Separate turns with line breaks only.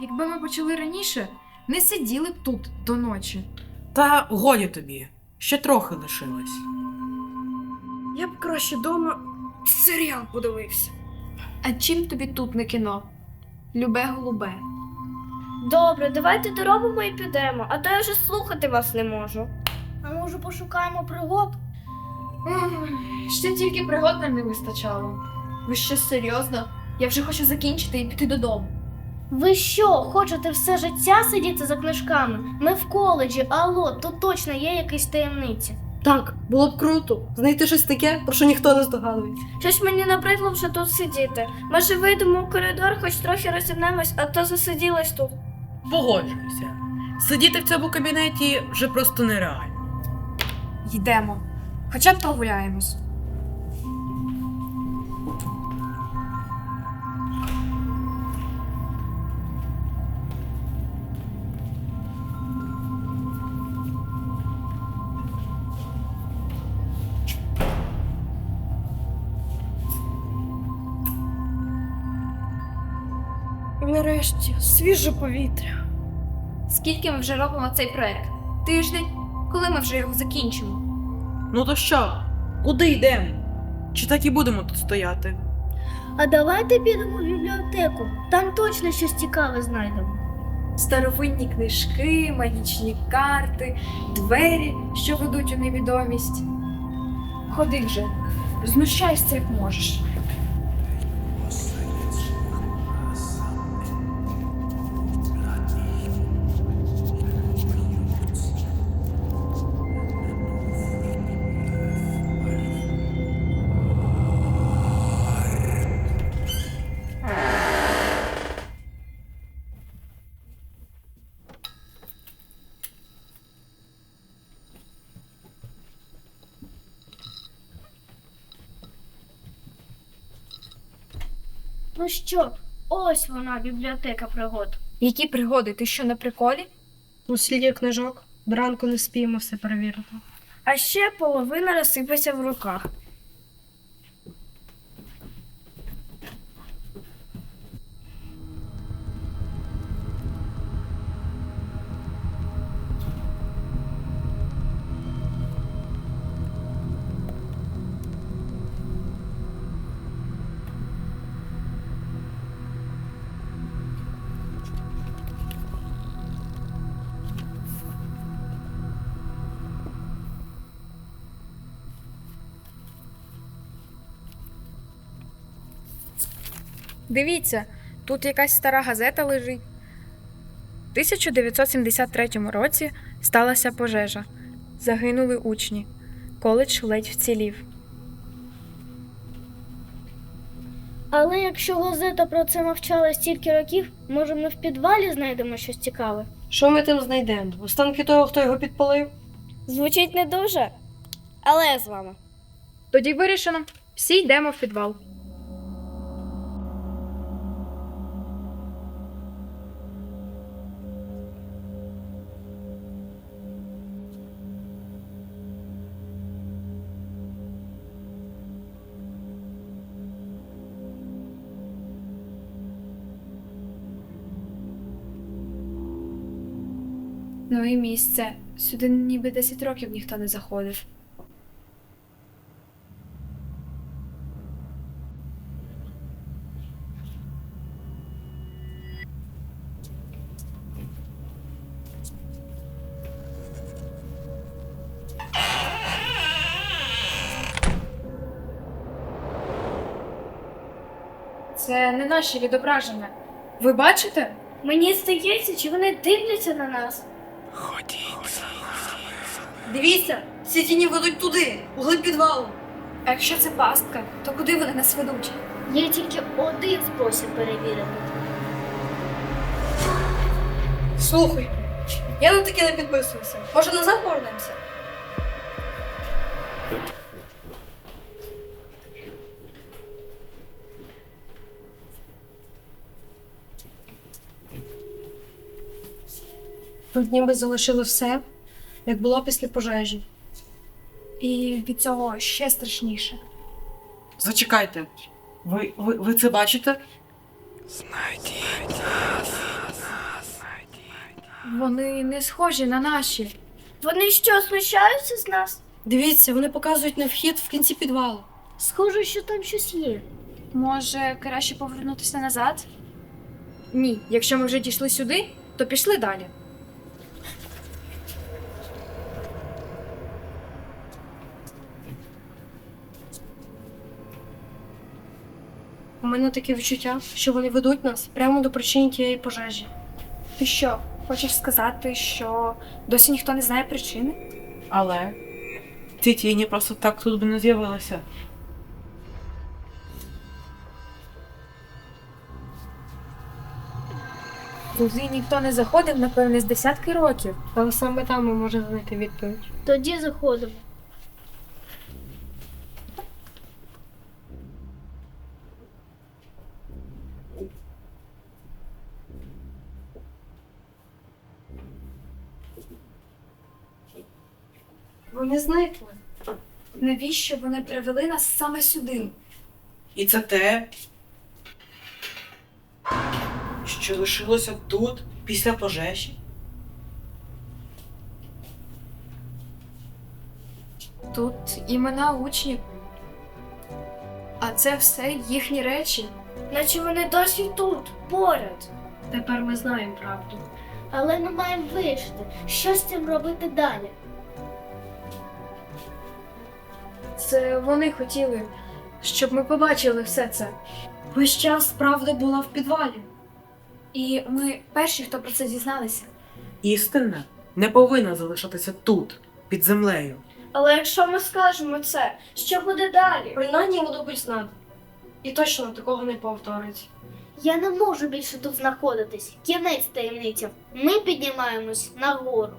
Якби ми почали раніше, не сиділи б тут до ночі.
Та годі тобі, ще трохи лишилось.
Я б краще вдома серіал подивився. А чим тобі тут не кіно? Любе голубе.
Добре, давайте доробимо і підемо, а то я вже слухати вас не можу. А може пошукаємо пригод?
Ще тільки пригод нам не вистачало. Ви що серйозно? Я вже хочу закінчити і піти додому.
Ви що, хочете все життя сидіти за книжками? Ми в коледжі, алло, тут точно є якісь таємниці.
Так, було б круто знайти щось таке, про що ніхто не здогадується.
Щось мені набридло вже тут сидіти. Може вийдемо у коридор, хоч трохи розімнемось, а то засиділась тут.
Погоджуюся. Сидіти в цьому кабінеті вже просто нереально.
Йдемо. Хоча б прогуляємось.
Нарешті, свіже повітря.
Скільки ми вже робимо цей проект? Тиждень? Коли ми вже його закінчимо?
Ну то що, куди йдемо? Чи так і будемо тут стояти?
А давайте підемо в бібліотеку. Там точно щось цікаве знайдемо.
Старовинні книжки, магічні карти, двері, що ведуть у невідомість. Ходи вже, знущайся, як можеш.
Ну що, ось вона, бібліотека пригод.
Які пригоди? Ти що на приколі?
У сліді книжок. До ранку не спіємо все перевірити.
А ще половина розсипеться в руках.
Дивіться, тут якась стара газета лежить. У 1973 році сталася пожежа. Загинули учні. Коледж ледь вцілів.
Але якщо газета про це мовчала стільки років, може ми в підвалі знайдемо щось цікаве.
Що ми там знайдемо? Останки того, хто його підпалив?
Звучить не дуже, але я з вами.
Тоді вирішено. Всі йдемо в підвал. Ну і місце. Сюди ніби 10 років ніхто не заходив. Це не наші відображення. Ви бачите?
Мені здається, чи вони дивляться на нас.
Дивіться, ці тіні ведуть туди, у глиб підвалу.
А якщо це пастка, то куди вони нас ведуть?
Є тільки один спосіб перевірити.
Слухай, я на таке не підписуюся. Може назад повернемося? Тут ніби залишили все, як було після пожежі.
І від цього ще страшніше.
Зачекайте. Ви, ви, ви це бачите?
Знайдіть нас.
Вони не схожі на наші.
Вони що, знущаються з нас?
Дивіться, вони показують на вхід в кінці підвалу.
Схоже, що там щось є.
Може, краще повернутися назад? Ні, якщо ми вже дійшли сюди, то пішли далі.
Мене таке відчуття, що вони ведуть нас прямо до причини тієї пожежі.
Ти що, хочеш сказати, що досі ніхто не знає причини?
Але ці тіні просто так тут би не з'явилися.
Туди ніхто не заходив, напевне, з десятки років.
Але саме там ми можемо знайти відповідь.
Тоді заходимо.
Вони зникли.
Навіщо вони привели нас саме сюди?
І це те, що лишилося тут після пожежі.
Тут імена учнів. А це все їхні речі.
Наче вони досі тут, поряд.
Тепер ми знаємо правду.
Але ми маємо вирішити, що з цим робити далі.
Це вони хотіли, щоб ми побачили все це.
Весь час правда була в підвалі.
І ми перші, хто про це дізналися.
Істина не повинна залишатися тут, під землею.
Але якщо ми скажемо це, що буде далі?
Принаймні воно будь знати. І точно такого не повториться.
Я не можу більше тут знаходитись. Кінець таємницям. Ми піднімаємось нагору.